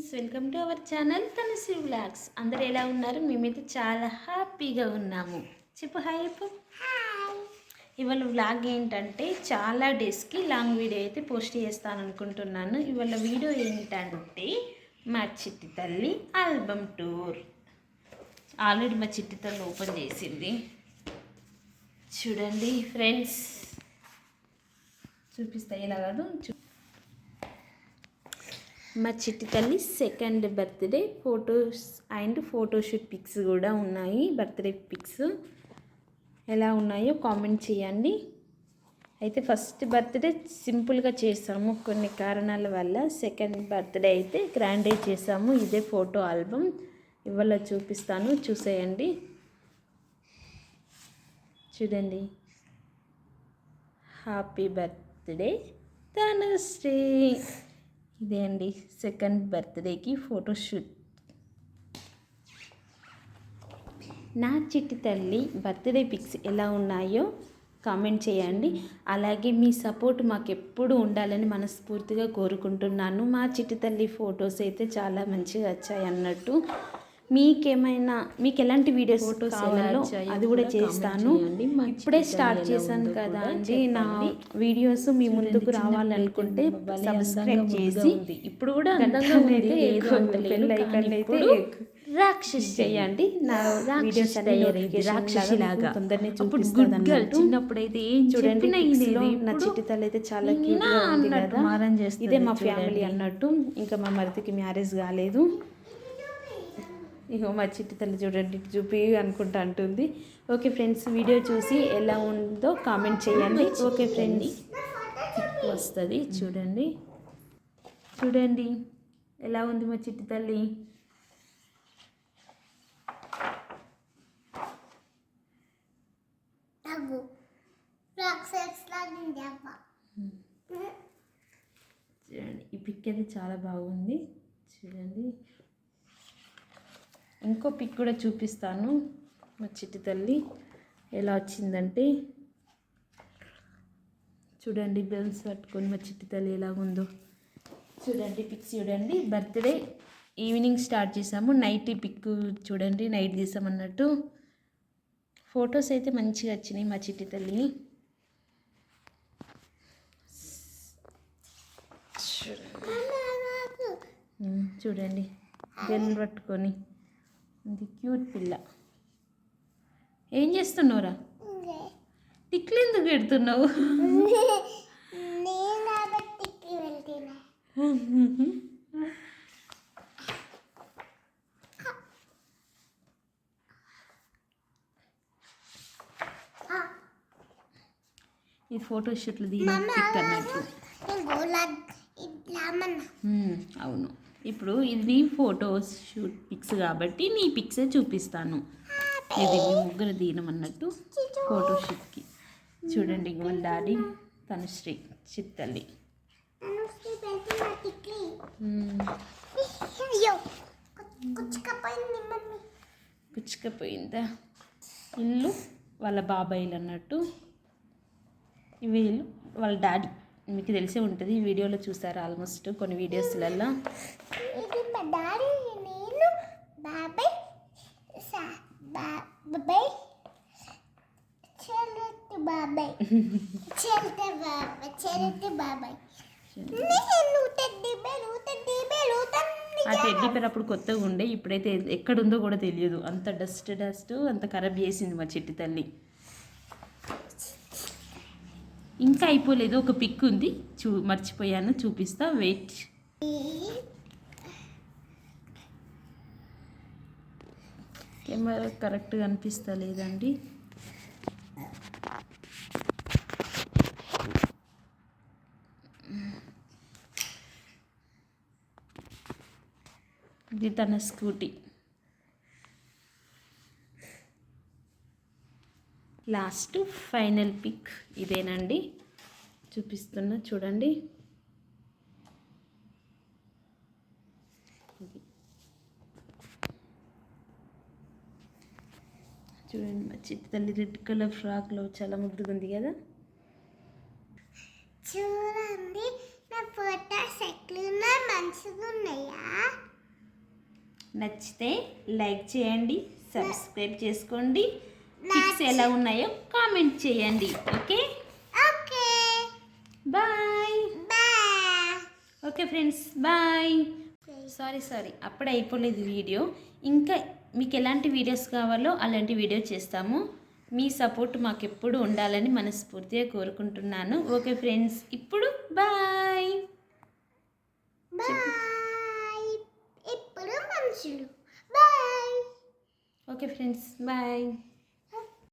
Friends welcome to our channel Tanasi vlogs. అందరు ఎలా ఉన్నారు? మేమైతే చాలా హ్యాపీగా ఉన్నాము. చెప్పు హాయ్ చెప్పు. ఇవాళ వ్లాగ్ ఏంటంటే చాలా డేస్కి లాంగ్ వీడియో అయితే పోస్ట్ చేస్తాను అనుకుంటున్నాను ఇవాళ వీడియో ఏంటంటే మా చిట్టి తల్లి ఆల్బమ్ టూర్. ఆల్రెడీ మా చిట్టి తల్లి ఓపెన్ చేసింది. చూడండి ఫ్రెండ్స్. చూపిస్తా ఇలా కాదు చూ మా చిట్టి తల్లి second birthday photos and photoshoot pics కూడా ఉన్నాయి బర్త్డే పిక్స్. ఎలా ఉన్నాయో కామెంట్ చేయండి. అయితే ఫస్ట్ బర్త్డే సింపుల్గా చేసాము కొన్ని కారణాల వల్ల. సెకండ్ బర్త్డే అయితే గ్రాండే చేసాము. ఇదే ఫోటో ఆల్బమ్. ఇవాళ చూపిస్తాను. చూసేయండి. చూడండి. హ్యాపీ బర్త్డే తనుశ్రీ ఇదే అండి సెకండ్ బర్త్డేకి ఫోటోషూట్ నా చిట్టి తల్లి బర్త్డే పిక్స్ ఎలా ఉన్నాయో కామెంట్ చేయండి. అలాగే మీ సపోర్ట్ మాకు ఎప్పుడు ఉండాలని మనస్ఫూర్తిగా కోరుకుంటున్నాను. మా చిట్టి తల్లి ఫొటోస్ అయితే చాలా మంచిగా వచ్చాయి అన్నట్టు. మీకేమైనా మీకు ఎలాంటి వీడియోస్ ఎలా కావాలో అది కూడా చేస్తాను. ఇప్పుడే స్టార్ట్ చేశాను కదా అండి. నా. వీడియోస్ మీ ముందుకు రావాలనుకుంటే అయితే సబ్స్క్రైబ్ చేసి. ఇప్పుడు కూడా ఇప్పుడు రాక్షసి చేయండి. నా వీడియోస్ రాక్షసి లాగా తొందరనే చూపిస్తాను. చిన్నప్పుడైతే ఏం చూడండి నా చిట్టి తల్లి అయితే చాలా క్యూట్ ఉంది కదా. ఇదే మా ఫ్యామిలీ. అన్నట్టు. ఇంకా మా మరిదికి మ్యారేజ్ కాలేదు. ఇక మా చిట్టి తల్లి చూడండి ఇటు చూపి అనుకుంటా అంటుంది. ఓకే ఫ్రెండ్స్ వీడియో చూసి ఎలా ఉందో కామెంట్ చేయండి. ఓకే ఫ్రెండ్స్ వస్తుంది చూడండి. చూడండి ఎలా ఉంది మా చిట్టి తల్లి. చూడండి ఈ పిక్ అయితే చాలా బాగుంది. చూడండి ఇంకో పిక్ కూడా చూపిస్తాను మా చిట్టి తల్లి ఎలా వచ్చిందంటే చూడండి బెల్స్ పట్టుకొని మా చిట్టి తల్లి ఎలా ఉందో. చూడండి పిక్స్ చూడండి. బర్త్డే ఈవినింగ్ స్టార్ట్ చేసాము. నైట్ పిక్ చూడండి. నైట్ తీసామన్నట్టు ఫొటోస్ అయితే మంచిగా వచ్చినాయి మా చిట్టి తల్లి ఉమ్, చూడండి. బెల్ పట్టుకొని. ఇది క్యూట్ పిల్ల. ఏం చేస్తున్నావురా? టిక్లు ఎందుకు పెడుతున్నావు? ఇది ఫోటోషూట్లు ఉమ్, అవును. ఇప్పుడు ఇది నీ ఫోటోస్ షూట్ పిక్స్ కాబట్టి నీ పిక్సే చూపిస్తాను. ఇది మీ ముగ్గురు దీనం అన్నట్టు ఫోటోషూట్కి చూడండి వాళ్ళ డాడీ తనుశ్రీ చిత్తల్లి. పుచ్చుకపోయిందా? ఇల్లు వాళ్ళ బాబాయిలు అన్నట్టు. వీళ్ళు వాళ్ళ డాడీ. మీకు తెలిసే ఉంటుంది. ఈ వీడియోలో చూసారు ఆల్మోస్ట్ కొన్ని వీడియోస్లలో ఇది మా డాడీ నేను బాబాయ్ సా బా- బాబాయ్ చెల్లెత్తి బాబాయ్ చెల్లితే బాబాయ్ చెల్లితే బాబాయ్. నేను టెడ్డి బేరు టెడ్డి బేరు ఆ టెడ్డీ పేరు అప్పుడు కొత్తగా ఉండే ఇప్పుడైతే ఎక్కడుందో కూడా తెలియదు. అంత డస్ట్ డస్ట్ అంత ఖరాబ్ చేసింది మా చెట్టు తల్లి. ఇంకా అయిపోలేదు ఒక పిక్ ఉంది. చూ మర్చిపోయాను చూపిస్తా వెయిట్. కెమెరా కరెక్ట్గా అనిపిస్తా లేదండి ఇది తన స్కూటీ. లాస్ట్ ఫైనల్ పిక్ ఇదేనండి. చూపిస్తున్నా చూడండి. చూడండి మా చిట్టి తల్లి రెడ్ కలర్ ఫ్రాక్లో చాలా ముద్దుగా ఉంది కదా. చూడండి నా ఫోటోస్ ఎట్లున్నా మంచిగా ఉన్నాయా? నచ్చితే లైక్ చేయండి సబ్స్క్రైబ్ చేసుకోండి. టిప్స్ ఎలా ఉన్నాయో కామెంట్ చేయండి okay? Okay. Bye bye okay friends bye sorry sorry అప్పుడే అయిపోలేదు వీడియో. ఇంకా మీకు ఎలాంటి వీడియోస్ కావాలో అలాంటి వీడియో చేస్తాము. మీ సపోర్ట్ మాకు ఎప్పుడు ఉండాలని మనస్ఫూర్తిగా కోరుకుంటున్నాను. ఓకే ఫ్రెండ్స్ ఇప్పుడు బాయ్ బాయ్ ఇప్పుడు మనుషులు బాయ్ ఓకే ఫ్రెండ్స్ బాయ్